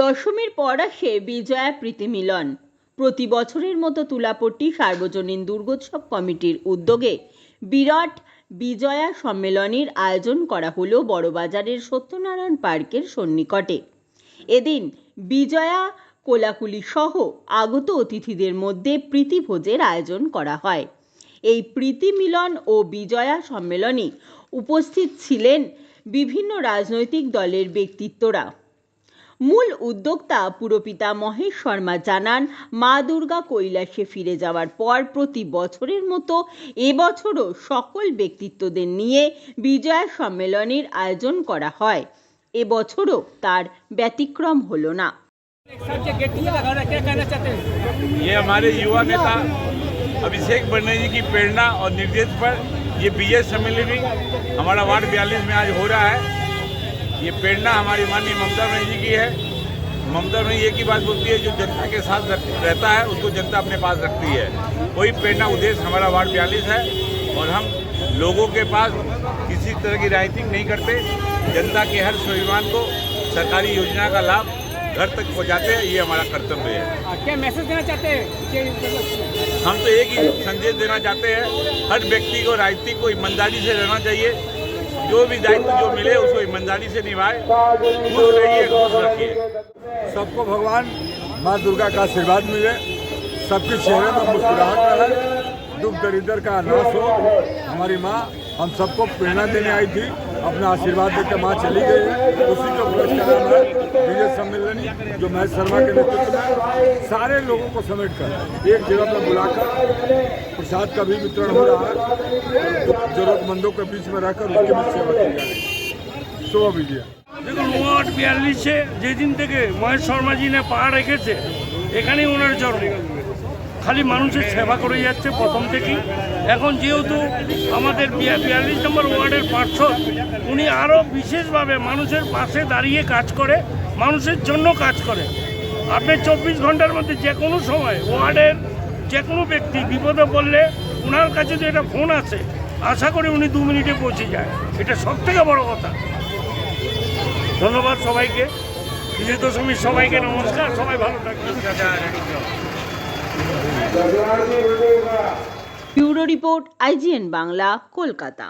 দশমীর পর আসে বিজয়া প্রীতি মিলন। প্রতি বছরের মতো তুলাপট্টি সার্বজনীন দুর্গোৎসব কমিটির উদ্যোগে বিরাট বিজয়া সম্মেলনের আয়োজন করা হলো বড়বাজারের সত্যনারায়ণ পার্কের সন্নিকটে। এদিন বিজয়া কোলাকুলি সহ আগত অতিথিদের মধ্যে প্রীতিভোজের আয়োজন করা হয়। এই প্রীতি মিলন ও বিজয়া সম্মেলনে উপস্থিত ছিলেন বিভিন্ন রাজনৈতিক দলের ব্যক্তিত্বরা। মূল উদ্যোক্তা পুরপিতা মহেশ শর্মা জানান মা দুর্গা কৈলাসে ফিরে যাওয়ার পর প্রতি বছরের মতো এবছরও সকল ব্যক্তিত্বদের নিয়ে বিজয়া সম্মেলনের আয়োজন করা হয় এবছরও তার ব্যতিক্রম হলো না एक साथ जो गेट टुगेदर हो रहा है क्या कहना चाहते हैं ये हमारे युवा नेता अभिषेक बनर्जी की प्रेरणा और निर्देश पर ये विजय सम्मेलन हमारा वार्ड बयालीस में आज हो रहा है ये प्रेरणा हमारी माननीय ममता बनर्जी की है। ममता बनर्जी एक ही बात बोलती है जो जनता के साथ रहता है उसको जनता अपने पास रखती है। वही प्रेरणा उद्देश्य हमारा वार्ड बयालीस है और हम लोगों के पास किसी तरह की राजनीति नहीं करते। जनता के हर स्वाभिमान को सरकारी योजना का लाभ घर तक पहुँचाते हैं ये हमारा कर्तव्य है। क्या मैसेज देना चाहते हैं? मतलब हम तो एक ही संदेश देना चाहते हैं हर व्यक्ति को राजनीति को ईमानदारी से रहना चाहिए। जो भी दायित्व जो मिले उसको ईमानदारी से निभाए। खुश रहिए खुश रखिए। सबको भगवान, माँ दुर्गा का आशीर्वाद मिले। सबके चेहरे में मुस्कुराहट रहे। दुख दरिद्र का नाश हो। हमारी माँ हम सबको प्रेरणा देने आई थी अपना आशीर्वाद देकर माँ चली गई है उसी का पुरस्कार है विजय सम्मेलन जो महेश शर्मा के नेतृत्व में सारे लोगों को समेट कर एक जगह पर बुलाकर प्रसाद का भी वितरण हो रहा है और जरूरतमंदों के बीच में रहकर उसकी भी सेवा की जा रही है शुभ विजय দেখুন ওয়ার্ড বিয়াল্লিশে যেদিন থেকে মহেশ শর্মাজি না পা রেখেছে এখানেই ওনার জন্ম খালি মানুষের সেবা করে যাচ্ছে প্রথম থেকেই। এখন যেহেতু আমাদের বিয়া- বিয়াল্লিশ নম্বর ওয়ার্ডের পার্ষদ উনি আরও বিশেষভাবে মানুষের পাশে দাঁড়িয়ে কাজ করে, মানুষের জন্য কাজ করে। আপনি চব্বিশ ঘণ্টার মধ্যে যে কোনো সময় ওয়ার্ডের যে কোনো ব্যক্তি বিপদে পড়লে ওনার কাছে যে একটা ফোন আছে আশা করি উনি দু মিনিটে পৌঁছে যায়। এটা সব থেকে বড় কথা। ধন্যবাদ সবাইকে। বিজয় দশমীর সবাইকে নমস্কার। সবাই ভালো থাকবেন। Bureau report IGN Bangla Kolkata.